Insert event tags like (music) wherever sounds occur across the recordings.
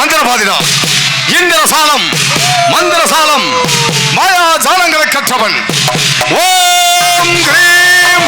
மந்திரபாதிதான் இந்திரசாலம் மந்திரசாலம் மாயா ஜாலங்களை கற்றவன். ஓம் cream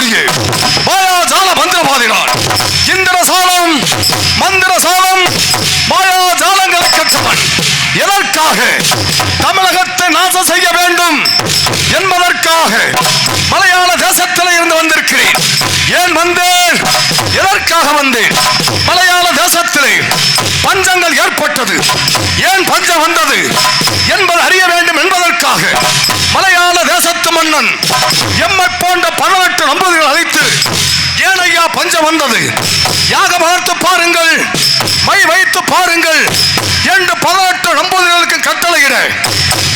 இருக்கக்கூடிய மாயாஜால மந்திரவாதினார் இந்திரசாலம் மந்திரசாலம் மாயாஜாலங்களை கற்றவன். எதற்காக? தமிழகத்தை நாசம் செய்ய வேண்டும் என்பதற்காக மலையாள தேசத்தில் இருந்து வந்திருக்கிறேன். ஏன் வந்தேன்? எதற்காக வந்தேன்? மலையாள தேசத்திலே பஞ்சங்கள் ஏற்பட்டது. ஏன் பஞ்சம் வந்தது? என்பது அறிய வேண்டும் என்பதற்காக மலையாள தேச மன்னன் எம்மை போன்ற பலவற்ற நம்பதிகள் அழைத்து ஏனையா பஞ்சம் வந்தது. யாக பார்த்து பாருங்கள். மை வைத்து பாருங்கள். என்று பதினெட்டு நம்பூதிகளுக்கு கட்டளையிட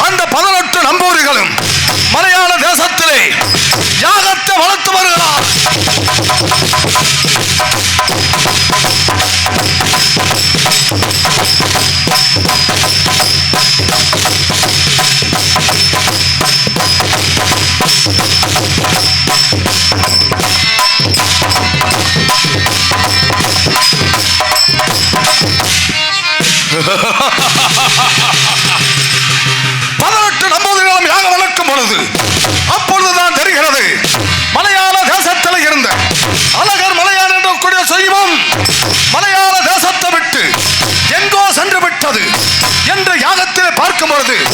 அந்த பதினெட்டு நம்பூரிகளும் மலையாள தேசத்திலே யாகத்தை வளர்த்து வருகிறார். பார்க்கும் பொழுது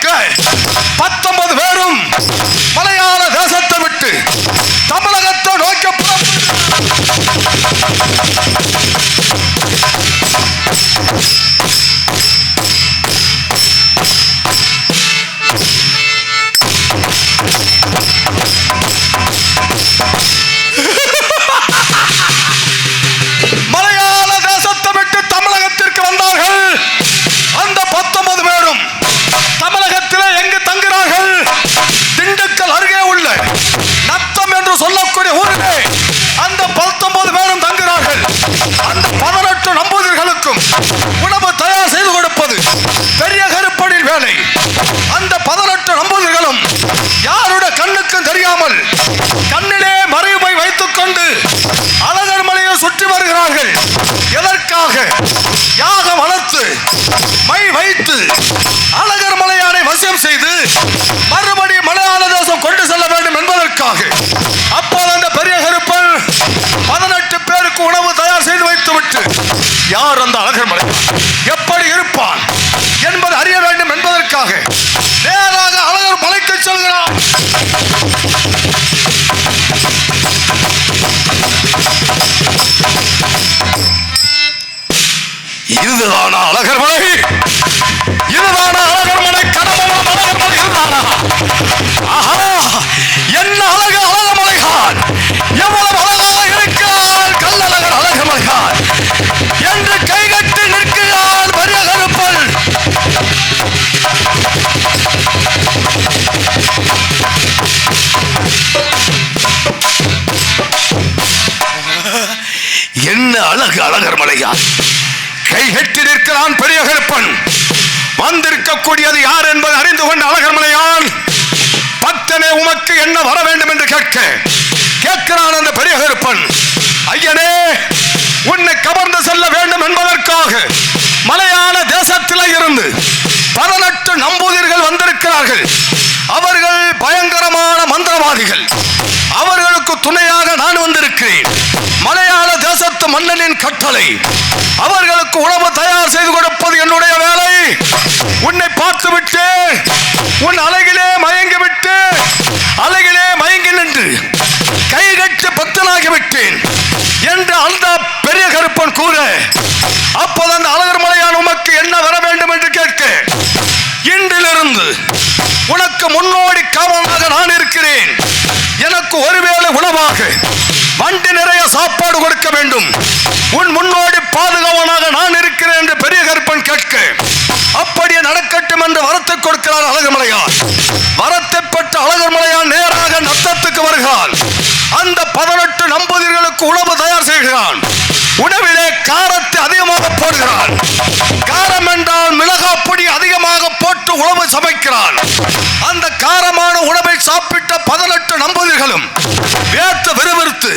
good. அழகு கைகட்டி நிற்கிறான் பெரிய கருப்பன் வந்திருக்கக்கூடியது யார் என்பதை அறிந்து கொண்ட அழகர் மலையான். உமக்கு என்ன வர வேண்டும் என்று கேட்க கேட்கிறான் அந்த பெரிய கருப்பன் ஐயனே உன்னை கவர்ந்து செல்ல வேண்டும் என்பதற்காக மலையாள தேசத்தில் இருந்து பதினெட்டு நம்பூதிர்கள் வந்திருக்கிறார்கள். அவர்கள் பயங்கரமான மந்திரவாதிகள். அவர்களுக்கு துணையாக நான் வந்திருக்கிறேன். மலையாள தேசத்து மன்னனின் கட்டளை. அவர்களுக்கு உணவு தயார் செய்து கொடுப்பது என்னுடைய வேலை. உன்னை பார்த்து விட்டு உன் அழகிலே மயங்கி விட்டு அழகிலே மயங்கி நின்று கை கட்டி பக்தனாகி விட்டேன் என்று அந்த பெரிய கருப்பன் கூற அப்போது அந்த அழகர் மலையான் உமக்கு என்ன வர வேண்டும் என்று கேட்க இன்றிலிருந்து உனக்கு முன்னோடி காவலாக நான் இருக்கிறேன். எனக்கு ஒருவேளை உணவாக வண்டி நிறைய சாப்பாடு கொடுக்க வேண்டும். உன் முன்னோடி பாதுகாவனாக நான் இருக்கிறேன் என்று பெரிய கருப்பன் கேட்க அப்படியே நடக்கட்டும் என்று வரத்தை கொடுக்கிறார் அழகுமலையான் வரத்தை பெற்ற அழகுமலையான் நேராக நத்தத்துக்கு வருகிறான் அந்த பதினெட்டு நம்பதிர்களுக்கு உணவு தயார் செய்கிறான். உணவிலே காரத்தை அதிகமாக போடுகிறான். காரம் என்றால் மிளகாப்பொடி அதிகமாக பதினெட்டு உணவு சமைக்கிறான். அந்த காரமான உணவை சாப்பிட்ட பதினெட்டு நம்பூதிர்களும் வேர்த்து விறுவிறுத்து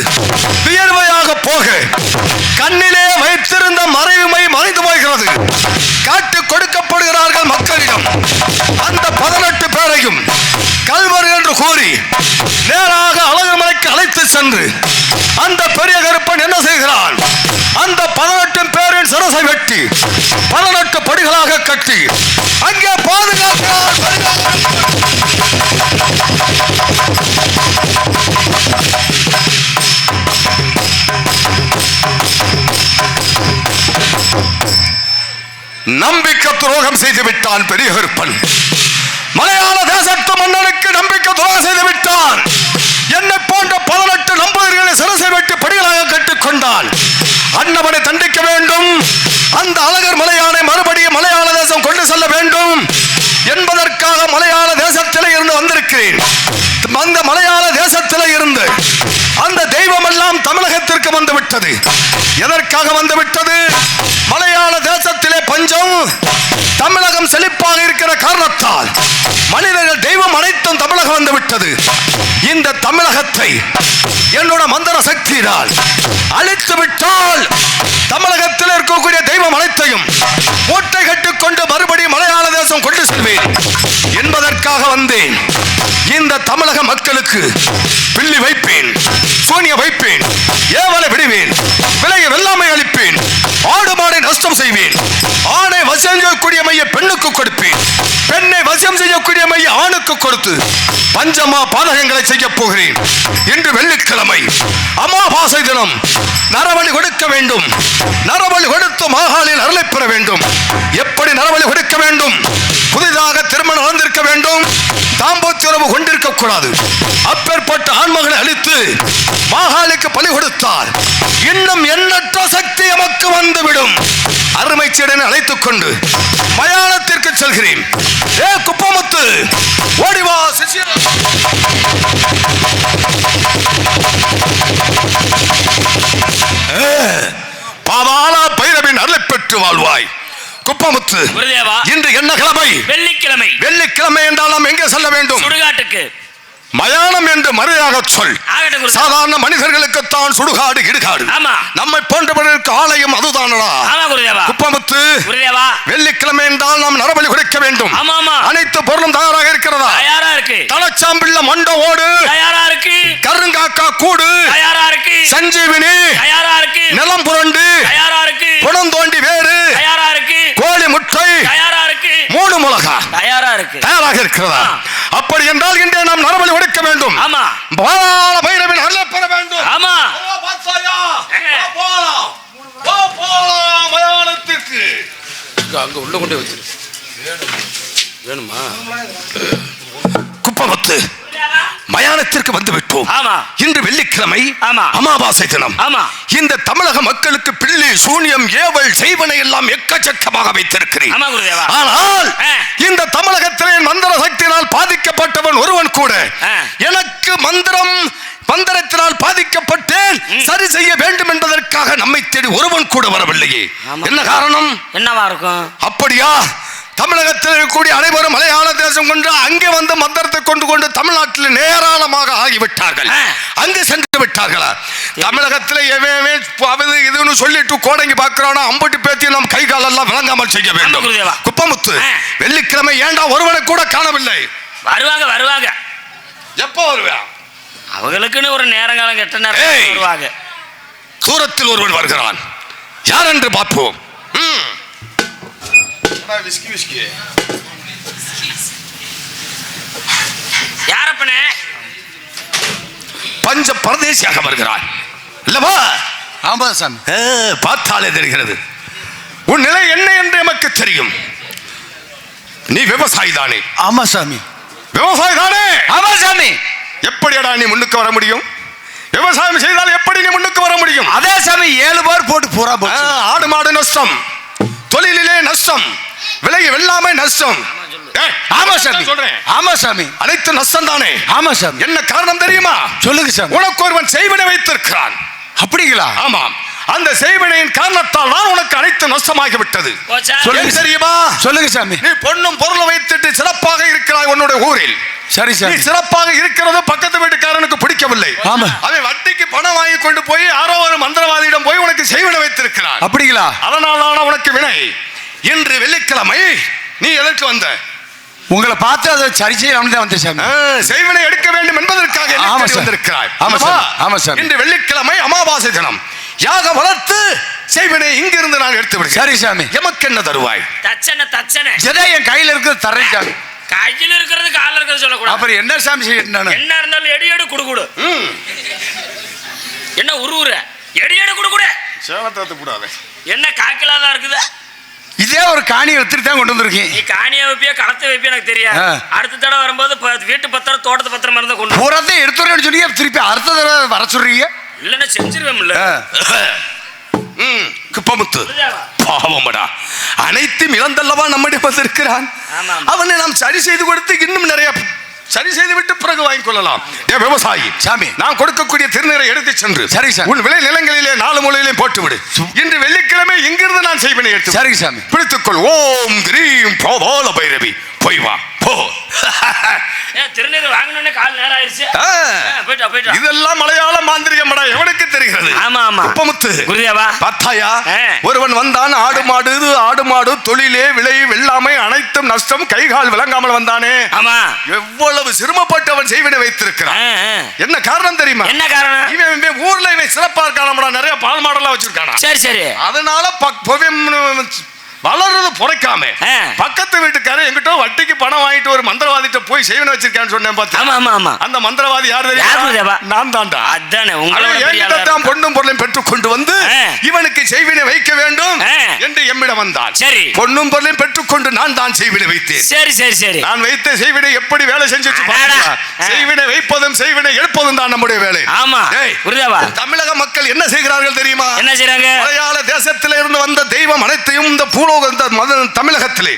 வியர்வையாக போக கண்ணிலே வைத்திருந்த பதினெட்டு கட்டி அங்கே நம்பிக்கை துரோகம் செய்து விட்டான் பெரிய கருப்பன் மலையாள தேசத்து மன்னனுக்கு நம்பிக்கை துரோகம் செய்து விட்டான் என்னை போன்ற பதினெட்டு நம்புகிறர்களை சிறசை வெட்டி படிகளாக கட்டிக் கொண்டான். அன்னவனை தண்டிக்க வேண்டும். அந்த அழகர் மலையானை மறுபடியும் மலையாள தேசம் கொண்டு செல்ல வேண்டும் என்பதற்காக மலையாள தேசத்திலே இருந்து வந்திருக்கிறேன். அந்த மலையாள தேசத்திலே இருந்து அந்த தெய்வம் எல்லாம் தமிழகத்திற்கு வந்துவிட்டது. எதற்காக வந்துவிட்டது? மலையாள தேசத்திலே பஞ்சம் தமிழகம் செழிப்பாக இருக்கிற காரணத்தால் மனிதர்கள் தெய்வம் அனைத்தும் தமிழகம் வந்து விட்டது இந்த தமிழகத்தை என்னோட மந்திர சக்தியினால் அழித்து விட்டால் தமிழகத்தில் இருக்கக்கூடிய தெய்வம் அனைத்தையும் மூட்டை கட்டிக்கொண்டு மறுபடியும் மலையாள தேசம் கொண்டு செல்வேன் என்பதற்காக வந்தேன். இந்த தமிழக மக்களுக்கு பில்லி வைப்பேன். சூனிய வைப்பேன். ஏவலை விடுவேன். விலையை வெள்ளாமை அளிப்பேன். ஆடு மாடை நஷ்டம் செய்வேன். ஆணை வசியம் செய்யக்கூடிய மைய பெண்ணுக்கு கொடுப்பேன். பெண்ணை வசியம் செய்யக்கூடிய மைய ஆணுக்கு கொடுத்து பஞ்சமா பாதகங்களை செய்ய போகிறேன். இன்று வெள்ளிக்கிழமை. அமாவாசை தினம். நரவழி கொடுக்க வேண்டும். நரவழி கொடுத்து மாகாளில் அருளை பெற வேண்டும். எப்படி நரவழி கொடுக்க வேண்டும்? புதிதாக திருமணம் நடந்திருக்க வேண்டும். தாம்பத்திய உறவு கொண்டிருக்க கூடாது. அப்பேற்பட்ட ஆண்மகளை அழித்து மாகாளிக்கு பலி கொடுத்தார் இன்னும் எண்ணற்ற சக்தி எமக்கு வந்துவிடும். அருமை சீடனை அழைத்துக் கொண்டு மயானத்திற்கு செல்கிறேன். ஏ குப்பமுத்து ஓடிவா சிசிய பாவாலா பைரவின் அருளை பெற்று வாழ்வாய். குப்பமுத்து. இன்று என்ன கிழமை வெள்ளிக்கிழமை. வெள்ளிக்கிழமை என்றால் நாம் எங்கே செல்ல வேண்டும்? சுடுகாட்டுக்கு. மயானம் என்று மறுதாக சொல். சாதாரண மனிதர்களுக்குத்தான் சுடுகாடு இடுகாடு நம்மை போன்றவர்களுக்கு ஆலயம் அதுதானடா. குப்பமுத்து வெள்ளிக்கிழமை என்றால் நாம் நரபலி கொடுக்க வேண்டும். அனைத்து பொருளும் தயாராக இருக்கிறதா? தயாரா இருக்கு. தலச்சாம்பிள்ள மண்ட ஓடு. தயாரா இருக்கு. கருங்காக்கா கூடு. தயாரா இருக்கு. சஞ்சீவினி. தயாரா இருக்கு. நிலம் புரண்டு. தயாரா இருக்கு. புணம் தோண்டி வேறு. இருக்கு. கோழி முட்டை. தயாரா இருக்கு. மூணு மிளகா. தயாரா இருக்கு. தயாராக இருக்கிறதா. அப்படி என்றால் இன்றே நாம் நரபலி கொடுக்க வேண்டும். ஆமா. பாலாள பைரவின் அருளை பெற வேண்டும். ஆமா. மயானத்திற்கு. அங்க உள்ள கொண்டே வச்சிரு. வேணுமா? குப்பமத்து இடத்திற்கு வந்து விட்டோம் ஆமா. இன்று வெள்ளிக்கிழமை ஆமா. அமாவாசை தினம் ஆமா. இந்த தமிழக மக்களுக்கு பிள்ளை சூனியம் ஏவல் செய்வனை எல்லாம் எக்கச்சக்கமாக வைத்திருக்கிறேன் ஆனால். இந்த தமிழகத்திலே மந்திர சக்தியினால் பாதிக்கப்பட்டவன் ஒருவன் கூட. எனக்கு மந்திரம் மந்திரத்தினால் பாதிக்கப்பட்டேன் சரி செய்ய வேண்டும் என்பதற்காக நம்மை தேடி ஒருவன் கூட வரவில்லையே. என்ன காரணம் என்னவா இருக்கும் அப்படியா தமிழகத்தில் இருக்கக்கூடிய அனைவரும் மலையாள தேசம் கொண்டு அங்கே வந்து மந்திரத்தை கொண்டு கொண்டு தமிழ்நாட்டில் நேராளமாக ஆகிவிட்டார்கள். அங்கு சென்று விட்டார்களா தமிழகத்தில் எவன் அது இதுன்னு சொல்லிட்டு கோடங்கி பார்க்கிறானோ அம்புட்டு பேத்தி நம் கை காலெல்லாம் விளங்காமல் செய்ய வேண்டும். குப்பமுத்து. வெள்ளிக்கிழமை ஏண்டா ஒருவனை கூட காணவில்லை வருவாங்க வருவாங்க எப்போ வருவேன் அவங்களுக்குன்னு ஒரு நேரங்காலம் கெட்ட. நேரம் வருவாங்க தூரத்தில் ஒருவன் வருகிறான் யார் என்று பார்ப்போம். அடா, விஸ்கி விஸ்கி யாரப்பனே? பஞ்ச பரதேசியாக வருகிறான் இல்லவா? ஆமா சாமி. பார்த்தாலே தெரிகிறது. உன் நிலை என்ன என்று எமக்கு தெரியும். நீ விவசாயி தானே. ஆமா சாமி. விவசாயி தானே. ஆமா சாமி. எப்படிடா நீ முன்னுக்கு வர முடியும்? விவசாயம் செய்தால் எப்படி நீ முன்னுக்கு வர முடியும்? அதே சாமி ஏழு பேர் போட்டு போச்சு. ஆடு மாடு நஷ்டம். தொழிலிலே நஷ்டம் விலை வெள்ளாமை நஷ்டம். ஆமா சாமி. சொல்றேன். ஆமா சாமி. அனைத்து நஷ்டம் தானே? ஆமா சாமி. என்ன காரணம் தெரியுமா? சொல்லுங்க சாமி. உனக்கு ஒருவன் செய்வினை வைத்திருக்கிறான். அப்படிங்களா? ஆமாம் அந்த செய்வினையின் காரணத்தால் தான் உனக்கு அனைத்து நஷ்டமாகி விட்டது ஏன் தெரியுமா? சொல்லுங்க சாமி. நீ பொண்ணும் பொருளை வைத்துட்டு சிறப்பாக இருக்கிறாய் உன்னுடைய ஊரில். சரி நீ சாமி சிறப்பாக இருக்கிறது பக்கத்து வீட்டுக்காரனுக்கு பிடிக்கவில்லை. ஆமா. அவன் வட்டிக்கு பணம் வாங்கி கொண்டு போய் யாரோ ஒரு மந்திரவாதியிடம் போய் உனக்கு செய்வினை வைத்திருக்கிறான் அப்படிங்களா? அதனால் தான் உனக்கு வினை. இன்று வெள்ளிக்கிழமை நீ எதற்கு வந்த. உங்களை பார்த்து அதை சரி செய்யலாம்னு தான் வந்தேன் செய்வினை எடுக்க வேண்டும் என்பதற்காக ஆமா சார். வந்திருக்கிறாய். ஆமா? சார். ஆமா சார். இன்று வெள்ளிக்கிழமை அமாவாசை தினம். யாக வளர்த்து செய்வினை இங்கிருந்து நான் எடுத்து விடுகிறேன். சரி சாமி. எமக்கு என்ன தருவாய்? தச்சனை தச்சனை எதை என் கையில இருக்கிறது தரேன் சாமி. கையில் இருக்கிறது காலில் இருக்கிறது சொல்லக்கூடாது. அப்புறம் என்ன சாமி செய்யணும் என்ன இருந்தாலும் எடி எடு குடு குடு. ம். என்ன உருவுற எடி எடு குடு குடு. சேலத்தை கூடாது என்ன காக்கிலாதான் இருக்குது? இதே ஒரு காணி எடுத்துட்டு தான் கொண்டு வந்திருக்கேன் நீ காணியை வைப்பியா களத்தை வைப்பியா எனக்கு தெரியாது. அடுத்த தடவை வரும்போது வீட்டு பத்திரம் தோட்டத்து பத்திரம் இருந்தா கொண்டு. பூராத்தை எடுத்துறேன்னு சொன்னீங்க திருப்பி அடுத்த தடவை வர சொல்றீங்க? இல்லைன்னா செஞ்சிருவேன்ல ஆ. (laughs) ம், குப்பமுத்து? பாவமடா அனைத்தும் இழந்தல்லவா நம்மிடம் வந்திருக்கிறான். அவனை நாம் சரி செய்து கொடுத்து இன்னும் நிறைய சரி செய்து விட்டு பிறகு வாங்கிக் கொள்ளலாம் ஏ விவசாயி சாமி. நான் கொடுக்கக்கூடிய திருநீரை எடுத்து சென்று சரி, சார். உன் விளை நிலங்களிலே நாலு மூலையிலே போட்டு விடு இன்று வெள்ளிக்கிழமை இங்கிருந்து நான் செய்வனை எடுத்து சரிங்க சாமி பிடித்துக்கொள் ஓம் கிரீம் பைரவி போய் வா போ. திருநீர் கால் நேரம் ஆயிடுச்சு ஆ, ஆ, போயிட்டு வா, போயிட்டு வா. இதெல்லாம் மலையாள மாந்திரிகமடா எவனுக்கு தெரிகிறது? ஆமா ஆமா. குப்பமுத்து. குருதேவா பார்த்தாயா. ஒருவன் வந்தான் ஆடு மாடு ஆடு மாடு தொழிலே விலை வெள்ளாமை அனைத்தும் நஷ்டம் கைகால் விளங்காமல் வந்தானே. ஆமா. எவ்வளவு சிரமப்பட்டு அவன் செய்வினை வைத்திருக்கிறான். என்ன காரணம் தெரியுமா? என்ன காரணம்? இவன் இவன் ஊர்ல இவன் சிறப்பா இருக்கானடா நிறைய பால் மாடெல்லாம் வச்சிருக்கானா? சரி சரி. அதனால வளர்றது புரைக்காம. பக்கத்து வீட்டுக்காரன் எங்கிட்ட வட்டிக்கு பணம் வாங்கிட்டு ஒரு மந்திரவாதிட்ட போய் செய்வனை வச்சிருக்கான்னு சொன்னேன் பார்த்து ஆமா ஆமா ஆமா. அந்த மந்திரவாதி யார்? தெரியுமா? நான் தான்டா. அதானே உங்களோட தான். பொண்ணும் பொருளையும் பெற்றுக் கொண்டு வந்து. இவனுக்கு செய்வினை வைக்க வேண்டும். என்று எம்மிடம் வந்தான் சரி. பொண்ணும் பொருளையும் பெற்றுக்கொண்டு நான் தான் செய்வினை வைத்தேன். சரி சரி சரி. நான் வைத்த செய்வினை எப்படி வேலை செஞ்சுட்டு. செய்வினை வைப்பதும் செய்வினை எடுப்பதும் தான் நம்முடைய வேலை. ஆமா. தமிழக மக்கள் என்ன செய்கிறார்கள் தெரியுமா? என்ன செய்றாங்க? மலையாள தேசத்திலே இருந்து வந்த தெய்வம் அனைத்தையும் இந்த பூலோக தமிழகத்திலே.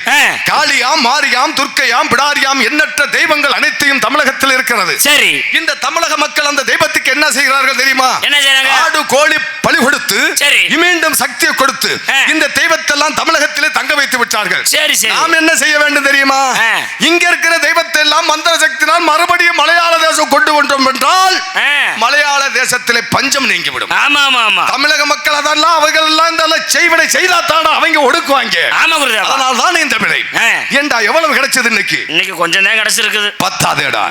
காளியாம் மாரியாம் துர்க்கையாம் பிடாரியாம் எண்ணற்ற தெய்வங்கள் அனைத்தையும் தமிழகத்தில் இருக்கிறது சரி இந்த தமிழக மக்கள் அந்த தெய்வத்துக்கு என்ன செய்கிறார்கள் தெரியுமா என்ன? ஆடு கோழி பலி கொடுத்து. மீண்டும் சக்தியை கொடுத்து. இந்த தெய்வத்தெல்லாம் தமிழகத்திலே தங்க வைத்து விட்டார்கள் சரி சரி நாம் என்ன செய்ய வேண்டும் தெரியுமா. இங்க இருக்கிற தெய்வத்தை எல்லாம் மந்திர சக்தினால் மறுபடியும் மலையாள தேசம் கொண்டு வந்தோம் என்றால். மலையாள தேசத்திலே பஞ்சம் நீங்கிவிடும் ஆமா ஆமா தமிழக மக்கள் அதெல்லாம் அவர்கள் எல்லாம் இந்த செய்வனை செய்தாத்தான அவங்க ஒடுக்குவாங்க ஆமா குருதேவா. அதனால் தான் இந்த விலை. ஏண்டா எவ்வளவு கிடைச்சது இன்னைக்கு? இன்னைக்கு கொஞ்சம் தான் கிடைச்சிருக்குது. பத்தாதேடா.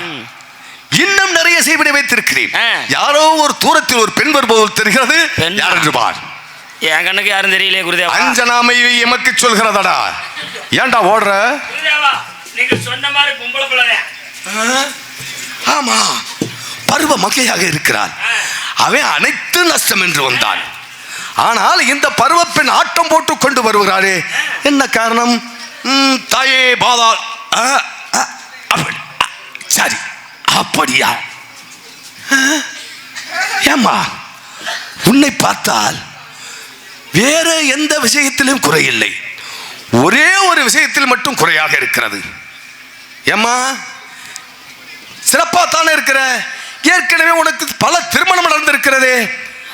இன்னும் நிறைய செய்வனை வைத்திருக்கிறேன். யாரோ ஒரு தூரத்தில் ஒரு பெண் வருபோல் தெரிகிறது? யார் என்று பார். என் கண்ணுக்கு யாரும் தெரியலையே குருதேவா? அஞ்சனாமை எமக்கு சொல்கிறதடா. ஏன்டா ஓடுற? குருதேவா நீங்க சொன்ன மாதிரி பொம்பளை பிள்ளைதான் ஆமா. பருவ மகையாக இருக்கிறான். அவன் அனைத்து நஷ்டம் என்று வந்தான். ஆனால் இந்த பருவப்பெண் ஆட்டம் போட்டு கொண்டு வருகிறாரே. என்ன காரணம்? தாயே பாதா ஆ, ஆ, அப்படி ஆ, சரி அப்படியா? ஏம்மா? உன்னை பார்த்தால் வேற எந்த விஷயத்திலும் குறையில்லை. ஒரே ஒரு விஷயத்தில் மட்டும் குறையாக இருக்கிறது. ஏம்மா? சிறப்பாக தானே இருக்கிற? ஏற்கனவே உனக்கு பல திருமணம் நடந்திருக்கிறதே.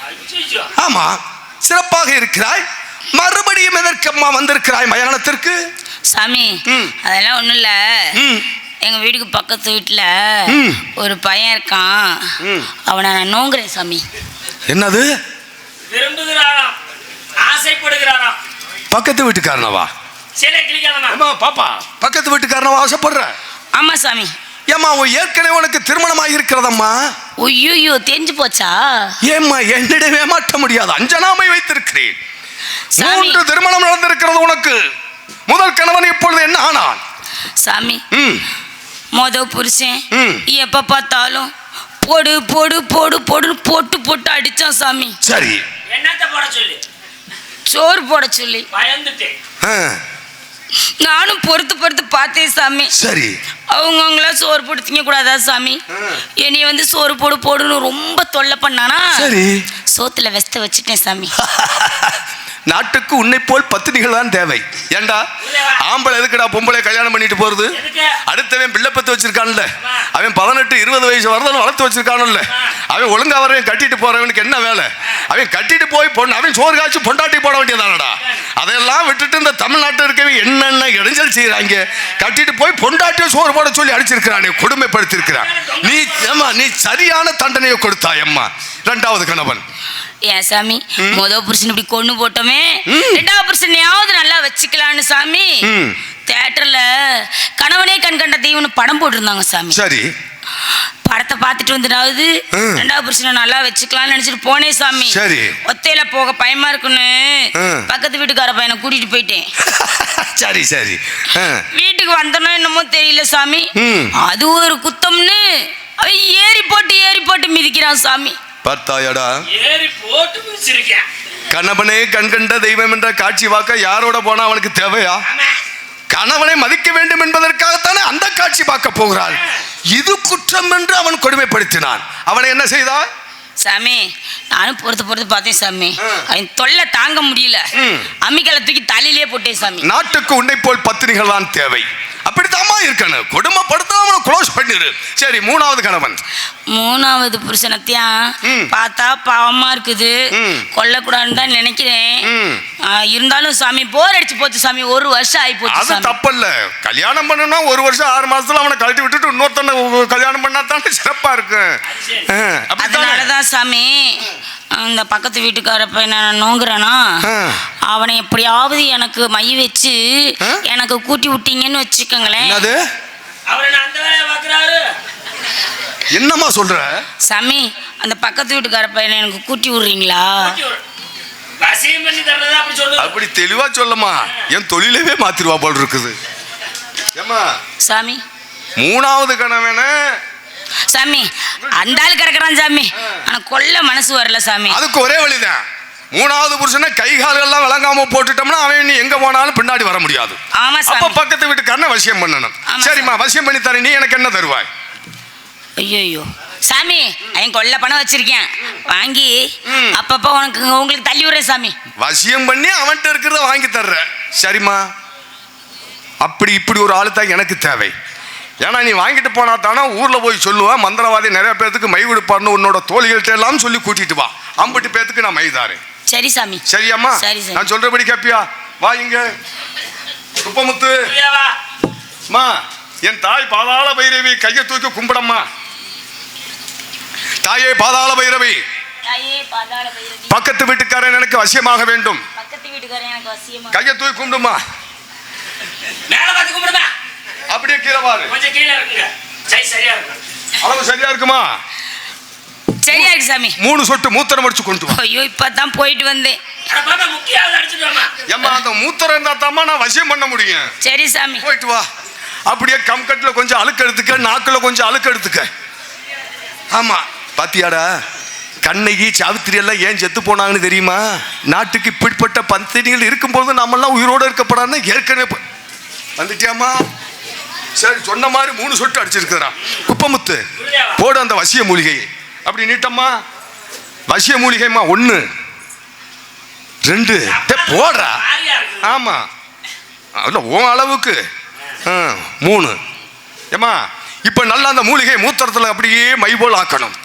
அச்சோ ஆமா. சிறப்பாக இருக்கிறாய். மறுபடியும் எதற்கம்மா வந்திருக்கிறாய் மயானத்திற்கு? சாமி. அதெல்லாம் ஒண்ணும் இல்ல. ம். எங்க வீட்டுக்கு பக்கத்து வீட்டுல ம். ஒரு பையன் இருக்கான். ம். அவனை நான் நோங்குறேன் சாமி. என்னது? விரும்புகிறாராம். ஆசைப்படுகிறாராம். பக்கத்து வீட்டுக்காரனவா? சரி கிளிக்காதமா பாப்பா பக்கத்து வீட்டுக்காரனவா ஆசைப்படுற? ஆமா சாமி. ஏம்மா உன் ஏற்கனவே உனக்கு திருமணமாக இருக்கிறதம்மா? ஐயோ தெரிஞ்சு போச்சா? ஏம்மா என்னிடவே மாற்ற முடியாது. அஞ்சனாமை வைத்திருக்கிறேன். மூன்று திருமணம் நடந்திருக்கிறது உனக்கு. முதல் கணவன் இப்பொழுது என்ன ஆனான்? சாமி. ம். மொத புருஷன். ம். எப்ப பார்த்தாலும் போடு போடு போடு போடுன்னு போட்டு போட்டு அடிச்சான் சாமி. சரி. என்னத்த போட சொல்லி? சோறு போட சொல்லி. பயந்துட்டேன். ஆ, நானும் பொறுத்து பொறுத்து பார்த்தேன் சாமி. சரி. அவங்கவுங்களா சோறு போட்டு திங்க கூடாதா சாமி என்னைய வந்து சோறு போடு போடுன்னு ரொம்ப தொல்லை பண்ணானா? சரி. சோத்துல வெஸ்த வச்சுட்டேன் சாமி. (laughs) நாட்டுக்கு உன்னை போல் பத்தினிகள் தான் தேவை. ஏண்டா? ஆம்பளை எதுக்குடா பொம்பளை கல்யாணம் பண்ணிட்டு போறது? அடுத்தவன் பிள்ளை பத்து வச்சிருக்கான்ல. அவன் பதினெட்டு இருபது வயசு வரதன் வளர்த்து வச்சிருக்கானுல்ல. அவன் ஒழுங்கா வரவன் கட்டிட்டு போறவனுக்கு என்ன வேலை? அவன் கட்டிட்டு போய் பொண்ணு அவன் சோறு காய்ச்சி பொண்டாட்டி போட வேண்டியதானடா? அதையெல்லாம் விட்டுட்டு இந்த தமிழ்நாட்டில் இருக்கவன் என்னென்ன இடைஞ்சல் செய்யறாங்க கட்டிட்டு போய் பொண்டாட்டியை சோறு போட சொல்லி அடிச்சிருக்கிறானே கொடுமைப்படுத்திருக்கிறான் நீ ஏம்மா நீ சரியான தண்டனையை கொடுத்தாய் அம்மா ரெண்டாவது கணவன். ஏன் சாமி முத புருஷன் இப்படி கொண்டு போட்டோமே. ரெண்டாவது புருஷனையாவது நல்லா வச்சுக்கலான்னு சாமி. தேட்டர்ல கணவனே கண் கண்ட தெய்வம்னு படம் போட்டிருந்தாங்க சாமி. சரி. படத்தை பார்த்துட்டு வந்துடாவது. ரெண்டாவது புருஷனை நல்லா வச்சுக்கலாம்னு நினைச்சிட்டு போனேன் சாமி சரி. ஒத்தையில போக பயமா இருக்குன்னு. பக்கத்து வீட்டுக்கார பையனை கூட்டிட்டு போயிட்டேன் (laughs) சரி சரி. வீட்டுக்கு வந்தனோ என்னமோ தெரியல சாமி. அது ஒரு குத்தம்னு ஏறி போட்டு ஏறி போட்டு மிதிக்கிறான் சாமி பார்த்தாயடா ஏறி போட்டு பிடிச்சிருக்கேன் கணவனே கண்கண்ட தெய்வம் என்ற காட்சி வாக்க யாரோட போனா அவனுக்கு தேவையா கணவனை மதிக்க வேண்டும் என்பதற்காகத்தானே அந்த காட்சி பார்க்க போகிறாள். இது குற்றம் என்று அவன் கொடுமைப்படுத்தினான். அவனை என்ன செய்தான் சாமி நானும் பொறுத்து பொறுத்து பார்த்தேன் சாமி. அவன் தொல்லை தாங்க முடியல. அம்மிக்கலை தூக்கி தலையிலே போட்டேன் சாமி. நாட்டுக்கு உன்னை போல் பத்தினிகள் தான் தேவை. அப்படித்தாம்மா இருக்கணும். கொடுமைப்படுத்தாம க்ளோஸ் பண்ணிரு. சரி மூணாவது கணவன். மூணாவது புருஷனத்தையும். பார்த்தா பாவமா இருக்குது. கொல்லக்கூடாதுன்னு தான் நினைக்கிறேன். இருந்தாலும் சாமி போர் அடிச்சு போச்சு சாமி. ஒரு வருஷம் ஆகி போச்சு அது தப்பல்ல. கல்யாணம் பண்ணணும்னா ஒரு வருஷம் ஆறு மாசத்துல அவனை கழட்டி விட்டுட்டு இன்னொருத்தனை கல்யாணம் பண்ணா தானே சிறப்பா இருக்கும்? அதனாலதான் சாமி அந்த பக்கத்து வீட்டுக்கார பையனை நான் நோங்குறேனா? ஆ. அவனை எப்படியாவது எனக்கு மை வச்சு? எனக்கு கூட்டி விட்டீங்கன்னு வச்சுக்கோங்களேன். என்னது? அவரை நான் அந்த வேலையை பார்க்குறாரு. என்னம்மா சொல்ற? சாமி அந்த பக்கத்து வீட்டுக்கார பையனை எனக்கு கூட்டி விடுறீங்களா? அப்படி தெளிவா சொல்லம்மா. என் தொழிலவே மாத்திருவா போல் இருக்குது. ஏம்மா சாமி. மூணாவது கணவன சாமி அந்த ஆள் கிடக்குறான் சாமி. ஆனா கொல்ல மனசு வரல சாமி. அதுக்கு ஒரே வழிதான். மூணாவது புருஷனை கை கால்கள்லாம் விளங்காம போட்டுட்டோம்னா அவன் நீ எங்க போனாலும் பின்னாடி வர முடியாது. ஆமா அப்ப பக்கத்து வீட்டுக்காரனை வசியம் பண்ணணும். சரிம்மா வசியம் பண்ணி தரேன் நீ எனக்கு என்ன தருவாய்? ஐயோ சாமி அவன் கொல்ல பணம் வச்சிருக்கேன். வாங்கி. அப்பப்ப உனக்கு உங்களுக்கு தள்ளி விடுறேன் சாமி. வசியம் பண்ணி அவன்கிட்ட இருக்கிறத வாங்கி தர்ற சரிம்மா. அப்படி இப்படி ஒரு ஆளு தான் எனக்கு தேவை. ஏன்னா நீ வாங்கிட்டு போனா தானே ஊர்ல போய் சொல்லுவேன் மந்திரவாதி நிறைய பேர்த்துக்கு மை கொடுப்பார்னு உன்னோட தோழிகள்கிட்ட எல்லாம் சொல்லி கூட்டிட்டு வா. அம்பட்டு பேர்த்துக்கு நான் மை தாரேன். சரி சாமி. சரியாம்மா? சரி. நான் சொல்றபடி கேப்பியா? வா இங்க. குப்பமுத்து புரியாவா மா என் தாய் பாதாள பைரவி கையை தூக்கி கும்பிடம்மா. தாயே பாதாள பைரவி. பக்கத்து வீட்டுக்காரன் எனக்கு வசியமாக வேண்டும். பக்கத்து வீட்டுக்காரன் எனக்கு வசியமா கையை தூக்கி கும்பிடுமா மேல பார்த்து கும்பிடுமா? அப்படியே கீழே பாரு கொஞ்சம் கீழே இருக்குங்க சரி சரியா இருக்கும். அளவு சரியா இருக்குமா? சரியா இருக்கு சாமி. மூணு சொட்டு மூத்திரம் அடிச்சு கொண்டு வா. ஐயோ இப்பதான் போயிட்டு வந்தேன். ஏம்மா அந்த மூத்திரம் இருந்தா தாம்மா நான் வசியம் பண்ண முடியும். சரி சாமி. போயிட்டு வா. அப்படியே கம்கட்டில் கொஞ்சம் அழுக்கு எடுத்துக்க நாக்கில் கொஞ்சம் அழுக்கு எடுத்துக்க. ஆமா பாத்தியாடா கண்ணகி சாவித்திரி எல்லாம் ஏன் செத்து போனாங்கன்னு தெரியுமா? நாட்டுக்கு இப்படிப்பட்ட பத்தினிகள் இருக்கும்போது நம்மெல்லாம் உயிரோடு இருக்கப்படாதுன்னு ஏற்கனவே வந்துட்டியாம்மா? சரி சொன்ன மாதிரி மூணு சொட்டு அடிச்சிருக்கிறா குப்பமுத்து போடு அந்த வசிய மூலிகையை. அப்படி நீட்டம்மா. வசிய மூலிகைம்மா ஒன்று ரெண்டு. போடுறா. ஆரியா இருக்குது ஆமா. அதில் உன் அளவுக்கு. மூணு. ஏம்மா இப்போ நல்லா அந்த மூலிகை மூத்திரத்தில் அப்படியே மை போல் ஆக்கணும்.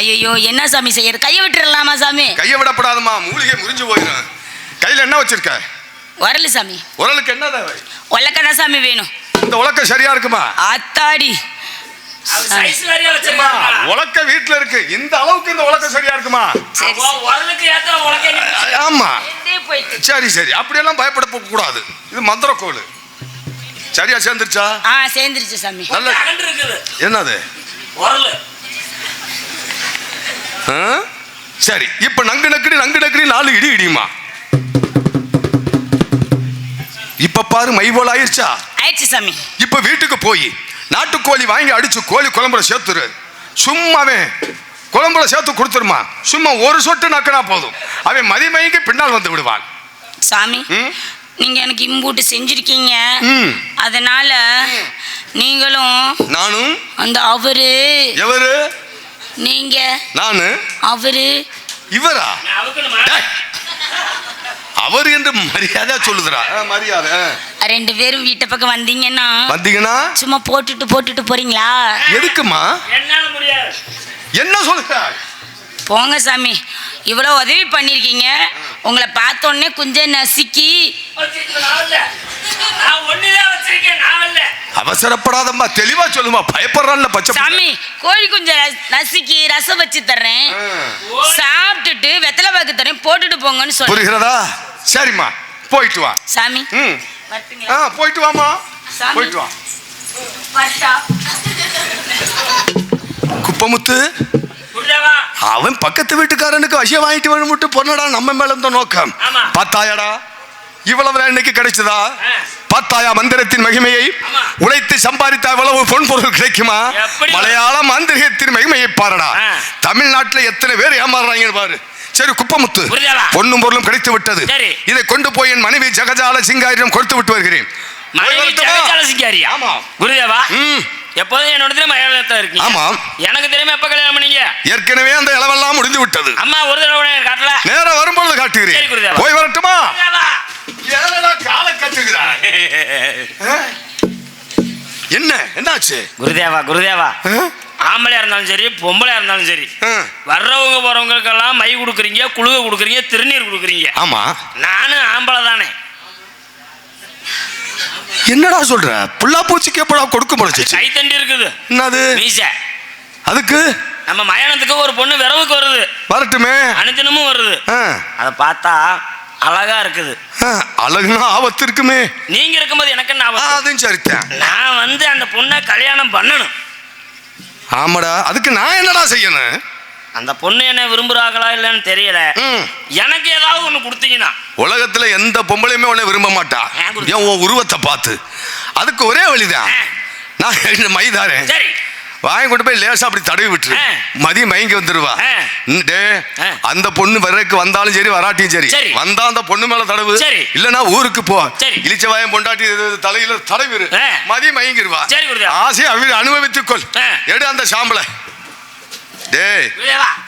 ஐயோ என்ன சாமி செய்யறது? கையை விட்டுறலாமா சாமி? கையை விடப்படாதம்மா மூலிகை முறிஞ்சு போயிடும். கையில் என்ன வச்சிருக்க? வரல சாமி. உரலுக்கு என்ன தேவை உலக்கடா சாமி வேணும். இந்த உலக்கம் சரியா இருக்குமா? அத்தாடி உலக்க வீட்டுல இருக்கு. இந்த அளவுக்கு இந்த உலக்கம் சரியா இருக்குமா? ஆமா. சரி சரி. அப்படியெல்லாம் பயப்பட போக கூடாது. இது மந்திரக்கோள். சரியா சேர்ந்துருச்சா? ஆ சேர்ந்துருச்சு சாமி. நல்ல என்னது? சரி. இப்ப நங்கு நக்கடி நங்கு நக்கடி நாலு இடி இடியுமா? இப்ப பாரு மை போல் ஆயிடுச்சா ஆயிடுச்சு சாமி இப்ப வீட்டுக்கு போய் நாட்டுக்கோழி வாங்கி அடிச்சு கோழி குழம்புல சேர்த்துரு. சும்மாவே குழம்புல சேர்த்து கொடுத்துருமா? சும்மா ஒரு சொட்டு நக்கினா போதும். அவன் மதிமயங்கி பின்னால் வந்து விடுவான். சாமி? நீங்க எனக்கு இம்பூட்டு செஞ்சிருக்கீங்க. ம். அதனால நீங்களும் நானும்? அந்த அவரு. எவரு? நீங்க. நானு? அவரு. இவரா. அவர் என்று மரியாதை சொல்லுதுடா. ஆ, மரியாதை. ரெண்டு பேரும் வீட்டை பக்கம் வந்தீங்கன்னா வந்தீங்கன்னா? சும்மா போட்டுட்டு போட்டுட்டு போறீங்களா? எதுக்குமா என்னால முடியாது. என்ன சொல்லுற போங்க சாமி. இவ்வளோ உதவி பண்ணியிருக்கீங்க உங்களை பார்த்த உடனே கொஞ்சம் நசுக்கி. அவசரப்படாதம்மா தெளிவா சொல்லுமா பயப்படுறான்ல பச்சை. சாமி கோழி குஞ்சம் நசுக்கி ரசம் வச்சு தர்றேன். சாப்பிட்டுட்டு வெத்தலை பாக்கு தரேன் போட்டுட்டு போங்கன்னு சொல்லி புரிகிறதா? சரிம்மா போயிட்டு வா. சாமி ம்? ஆ போயிட்டு வாமா சாமி. போயிட்டு வா? குப்பமுத்து. அவன் பக்கத்து வீட்டுக்காரனுக்கு வசியம் வாங்கிட்டு வரமுட்டு பொண்ணடா நம்ம மேல இருந்த நோக்கம் ஆமா. பார்த்தாயாடா இவ்வளவு இன்னைக்கு கிடைச்சதா ஆ. பார்த்தாயா மந்திரத்தின் மகிமையை. உழைத்து சம்பாதித்த இவ்வளவு பொன் பொருள் கிடைக்குமா? மலையாள மந்திரத்தின் மகிமையை பாருடா. தமிழ்நாட்டுல எத்தனை பேர் ஏமாறுறாங்கன்னு பாரு சரி குப்பமுத்து? பொண்ணும் பொருளும் கிடைத்து விட்டது. இதை கொண்டு போய் என் மனைவி ஜெகஜால சிங்காரிடம் கொடுத்து விட்டு வருகிறேன் ஆமா. குருதேவா ம் எப்போதும் என்னோட தெரியும் மலையாளத்தான் இருக்கீங்க. ஆமா. எனக்கு தெரியுமா எப்ப கல்யாணம் பண்ணீங்க? ஏற்கனவே அந்த இளவெல்லாம் முடிந்து விட்டது. அம்மா ஒரு தடவை கூட காட்டல. நேரம் வரும்பொழுது காட்டுகிறேன். போய் வரட்டுமா? காலை? என்ன? என்னாச்சு? குருதேவா குருதேவா? ஆம்பளையா இருந்தாலும் சரி பொம்பளையா இருந்தாலும் சரி. வர்றவங்க போறவங்களுக்கெல்லாம் மை கொடுக்குறீங்க குழுக கொடுக்குறீங்க திருநீர் கொடுக்குறீங்க. ஆமா. நானும் ஆம்பளை தானே என்னடா சொல்ற? புள்ளா பூச்சிக்கு எப்படா கொடுக்க முடிச்சு கை தண்டி இருக்குது. என்னது? மீச. அதுக்கு? நம்ம மயானத்துக்கு ஒரு பொண்ணு விரவுக்கு வருது. வரட்டுமே. அனுதினமும் வருது. அதை பார்த்தா அழகா இருக்குது. அழகுனா ஆபத்து இருக்குமே. நீங்க இருக்கும்போது எனக்கு என்ன? அதுவும் சரித்தான். நான் வந்து அந்த பொண்ணை கல்யாணம் பண்ணணும். ஆமாடா அதுக்கு நான் என்னடா செய்யணும்? அந்த பொண்ணு என்ன விரும்புறாங்களா இல்லைன்னு தெரியல. எனக்கு ஏதாவது ஒண்ணு கொடுத்தீங்கன்னா உலகத்துல எந்த பொம்பளையுமே உன்னை விரும்ப மாட்டா? ஏன் உன் உருவத்தை பார்த்து அதுக்கு ஒரே வழிதான். நான் மைதாரேன் சரி வாங்கி கொண்டு போய் லேசா அப்படி தடவி விட்டுரு ஆ. மதிய மயங்கி வந்துருவா டே. அந்த பொண்ணு வர்றதுக்கு வந்தாலும் சரி வராட்டியும் சரி. வந்தா அந்த பொண்ணு மேல தடவு. இல்லனா ஊருக்கு போ சரி. இளிச்சவாயம் பொண்டாட்டி தலையில தடவிரு ஆ. மதிய மயங்கிருவா. ஆசையை அவரு அனுபவித்துக் கொள் ஆ. எடு அந்த சாம்பலை டேய்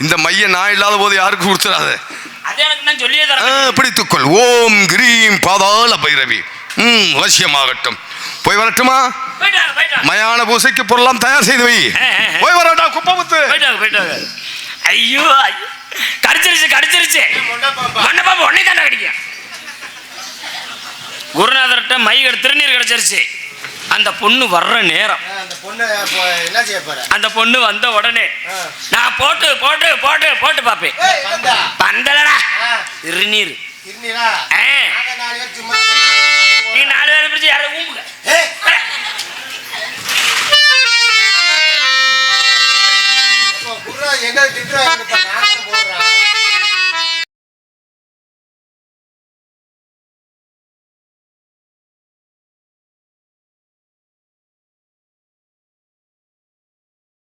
இந்த மைய நான் இல்லாத போது யாருக்கும் கொடுத்துடாத பிடித்துக்கொள். ஓம் கிரீம் பாதாள பைரவி. ம் வசியமாகட்டும் போய் வரட்டுமா? மயான பூசைக்கு பொருளாம் தயார் செய்து வை. போய் வரட்டா குப்பமுத்து. ஐயோ ஐயோ. கடிச்சிருச்சு கடிச்சிருச்சு மண்டபாம்பு உடனே தானே கடிக்கும். குருநாதர்கிட்ட மை கெடு- திருநீர் கிடைச்சிருச்சு அந்த பொண்ணு வர்ற நேரம். அந்த பொண்ணு வந்த உடனே நான் போட்டு போட்டு போட்டு போட்டு பார்ப்பேன் பந்தலடா. சும்மா நீ நாலு பேரை பிடிச்சி யாரை ஊம்புங்க. எங்க